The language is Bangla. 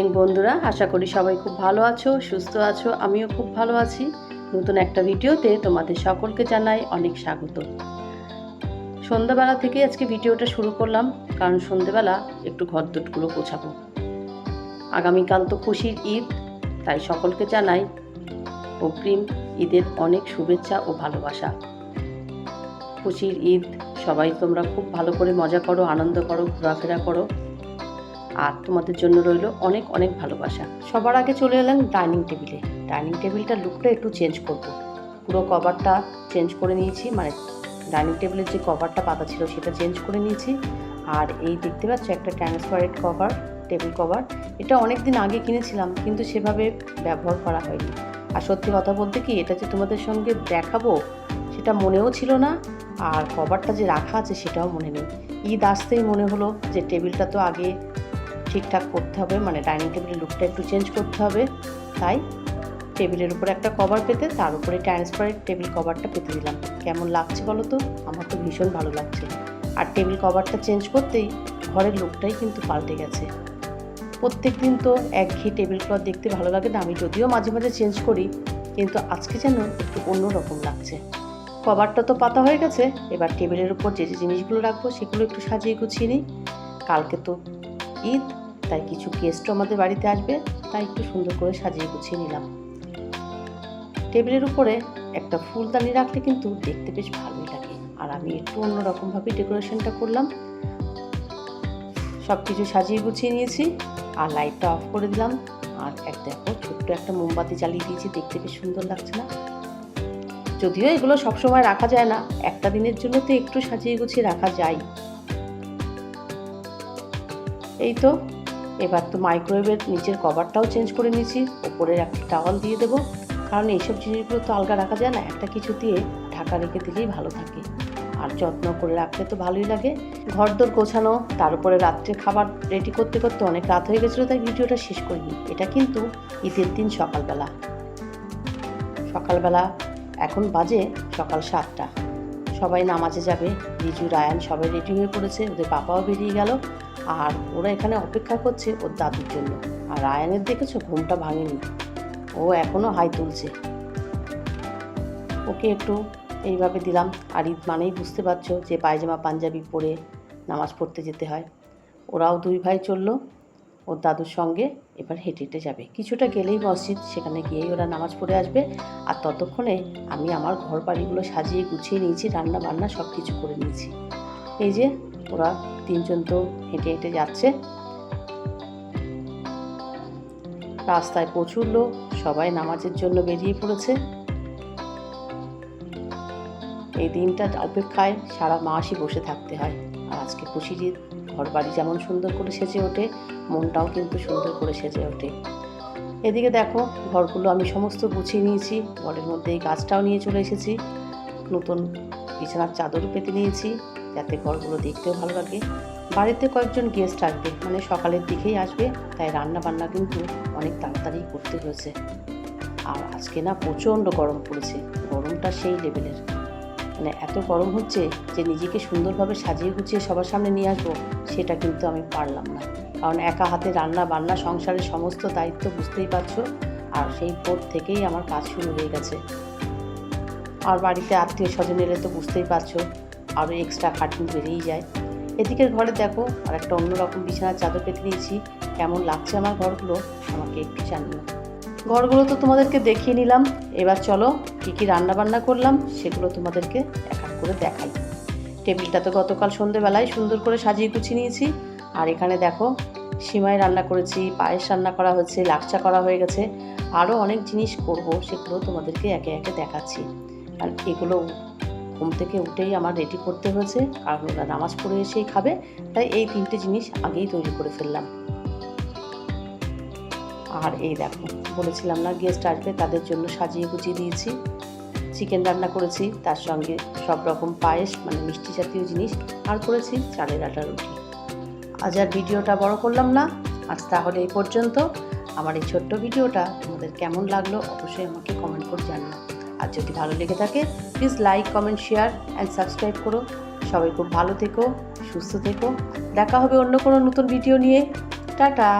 ইভিনিং বন্ধুরা। আশা করি সবাই খুব ভালো আছো, সুস্থ আছো। আমিও খুব ভালো আছি। নতুন একটা ভিডিওতে তোমাদের সকলকে জানাই অনেক স্বাগত। সন্ধ্যাবেলা থেকে আজকে ভিডিওটা শুরু করলাম, কারণ সন্ধ্যেবেলা একটু ঘর দুটগুলো গোছাবো। আগামীকাল তো খুশির ঈদ, তাই সকলকে জানাই অগ্রিম ঈদের অনেক শুভেচ্ছা ও ভালোবাসা। খুশির ঈদ, সবাই তোমরা খুব ভালো করে মজা করো, আনন্দ করো, ঘোরাফেরা করো। আর তোমাদের জন্য রইল অনেক অনেক ভালোবাসা। সবার আগে চলে এলাম ডাইনিং টেবিলে। ডাইনিং টেবিলটার লুকটা একটু চেঞ্জ করব। পুরো কভারটা চেঞ্জ করে নিয়েছি মানে ডাইনিং টেবিলের যে কভারটা পাতা ছিল সেটা চেঞ্জ করে নিয়েছি। আর এই দেখতে পাচ্ছ একটা ট্রান্সপারেন্ট কভার, টেবিল কভার। এটা অনেক দিন আগে কিনেছিলাম, কিন্তু সেভাবে ব্যবহার করা হয়নি। আর সত্যি কথা বলতে কি, এটা যে তোমাদের সঙ্গে দেখাবো সেটা মনেও ছিল না, আর কভারটা যে রাখা আছে সেটাও মনে নেই। ঈদ আসতেই মনে হলো যে টেবিলটা তো আগে ঠিকঠাক করতে হবে মানে ডাইনিং টেবিলের লুকটা একটু চেঞ্জ করতে হবে। তাই টেবিলের উপরে একটা কভার পেতে তার উপরে ট্রান্সপারেন্ট টেবিল কভারটা পেতে দিলাম। কেমন লাগছে বলো তো? আমার তো ভীষণ ভালো লাগছে। আর টেবিল কভারটা চেঞ্জ করতেই ঘরের লুকটাই কিন্তু পাল্টে গেছে। প্রত্যেক দিন তো একঘেয়ে টেবিল ক্লথ দেখতে ভালো লাগে না, আমি যদিও মাঝে মাঝে চেঞ্জ করি, কিন্তু আজকে যেন একটু অন্যরকম লাগছে। কভারটা তো পাতা হয়ে গেছে, এবার টেবিলের উপর যে যে জিনিসগুলো রাখব সেগুলো একটু সাজিয়ে গুছিয়ে নিই। কালকে তো ঈদ তাই কিছু গেস্টও আমাদের বাড়িতে আসবে, তাই একটু সুন্দর করে সাজিয়ে গুছিয়ে নিলাম। টেবিলের উপরে একটা ফুলদানি রাখলে কিন্তু দেখতে বেশ ভালোই লাগে। আর আমি একটু অন্যরকমভাবে ডেকোরেশনটা করলাম। সব কিছু সাজিয়ে গুছিয়ে নিয়েছি, আর লাইটটা অফ করে দিলাম। আর এক দেখো, ছোট্ট একটা মোমবাতি জ্বালিয়ে দিয়েছি, দেখতে বেশ সুন্দর লাগছে না? যদিও এগুলো সবসময় রাখা যায় না, একটা দিনের জন্য তো একটু সাজিয়ে গুছিয়ে রাখা যায়। এই তো এবার তো মাইক্রোওয়েভের নিচের কভারটাও চেঞ্জ করে নিয়েছি। ওপরের একটা টাওয়াল দিয়ে দেবো। কারণ এইসব জিনিসগুলো তো আলগা রাখা যায় না, একটা কিছু দিয়ে ঢাকা রেখে দিলেই ভালো থাকে। আর যত্ন করে রাখতে তো ভালোই লাগে। ঘর দোর গোছানো, তার উপরে রাত্রে খাবার রেডি করতে করতে অনেক রাত হয়ে গেছিল, তাই ভিডিওটা শেষ করিনি। এটা কিন্তু ঈদের দিন সকালবেলা। সকালবেলা এখন বাজে সকাল সাতটা। সবাই নামাজে যাবে। রিজু, রায়ান সবাই রেডি হয়ে পড়েছে। ওদের বাবাও বেরিয়ে গেল। আর ওরা এখানে অপেক্ষা করছে ওর দাদুর জন্য। আর রায়ানের দেখেছ, ঘুমটা ভাঙেনি। ও এখনও হাই তুলছে। ওকে একটু এইভাবে দিলাম। আর ঈদ মানেই বুঝতে পারছ যে পায়জামা, পাঞ্জাবি পরে নামাজ পড়তে যেতে হয়। ওরাও দুই ভাই চলল। ওর দাদুর সঙ্গে এবার হেঁটে হেঁটে যাবে। কিছুটা গেলেই মসজিদ, সেখানে গিয়েই ওরা নামাজ পড়ে আসবে। আর ততক্ষণে আমি আমার ঘর বাড়িগুলো সাজিয়ে গুছিয়ে নিয়েছি রান্না বান্না সব কিছু করে নিয়েছি। এই যে ওরা তিনজন তো হেঁটে হেঁটে যাচ্ছে। রাস্তায় প্রচুর লোক, সবাই নামাজের জন্য বেরিয়ে পড়েছে। এই দিনটা অপেক্ষায় সারা মাসই বসে থাকতে হয়। আর আজকে খুশির ঘর বাড়ি যেমন সুন্দর করে সেজে ওঠে, মনটাও কিন্তু সুন্দর করে সেজে ওঠে। এদিকে দেখো, ঘরগুলো আমি সমস্ত গুছিয়ে নিয়েছি, ঘরের মধ্যে এই গাছটাও নিয়ে চলে এসেছি। নতুন বিছানার চাদর পেতে নিয়েছি। যাতে ঘরগুলো দেখতেও ভালো লাগে। বাড়িতে কয়েকজন গেস্ট আসবে মানে সকালের দিকেই আসবে, তাই রান্না বান্না কিন্তু অনেক তাড়াতাড়ি করতে হয়েছে। আর আজকে না প্রচণ্ড গরম পড়েছে, গরমটা সেই লেভেলের। মানে এত গরম হচ্ছে যে নিজেকে সুন্দরভাবে সাজিয়ে গুছিয়ে সবার সামনে নিয়ে আসব, সেটা কিন্তু আমি পারলাম না। কারণ একা হাতে রান্না, বান্না, সংসারের সমস্ত দায়িত্ব বুঝতেই পারছ, আর সেই পর থেকেই আমার কাজ শুরু হয়ে গেছে। আর বাড়িতে আত্মীয় স্বজন এলে তো বুঝতেই পারছ আরও এক্সট্রা খাটনি বেরিয়েই যায়। এদিকের ঘরে দেখো, আর একটা অন্যরকম বিছানার চাদর পেতে নিয়েছি কেমন লাগছে আমার ঘরগুলো? আমাকে একটু জানিও। ঘরগুলো তো তোমাদেরকে দেখিয়ে নিলাম। এবার চলো, কী কী রান্না বান্না করলাম সেগুলো তোমাদেরকে এক এক করে দেখাই। টেবিলটা তো গতকাল সন্ধেবেলায় সুন্দর করে সাজিয়ে গুছিয়ে নিয়েছি। আর এখানে দেখো, সিমাই রান্না করেছি, পায়েস রান্না করা হয়েছে লাকচা করা হয়ে গেছে। আরও অনেক জিনিস করব, সেগুলো তোমাদেরকে একে একে দেখাচ্ছি। আর এগুলো ঘুম থেকে উঠেই আমার রেডি করতে হয়েছে। কারণ ওরা নামাজ পড়ে এসেই খাবে। তাই এই তিনটে জিনিস আগেই তৈরি করে ফেললাম। আর এই দেখো, বলেছিলাম না গেস্ট আসবে, তাদের জন্য সাজিয়ে গুছিয়ে দিয়েছি। চিকেন রান্না করেছি, তার সঙ্গে সব রকম পায়েস মানে মিষ্টি জাতীয় জিনিস, আর করেছি চালের আটা রুটি। আজ আর ভিডিওটা বড় করলাম না। আজ তাহলে এই পর্যন্ত। আমার এই ছোট্ট ভিডিওটা তোমাদের কেমন লাগল, অবশ্যই আমাকে কমেন্ট করে জানিও। আর যদি ভালো লেগে থাকে please like comment share and subscribe করো। সবাই খুব ভালো থেকো, সুস্থ থেকো। দেখা হবে অন্য কোনো নতুন ভিডিও নিয়ে। টাটা!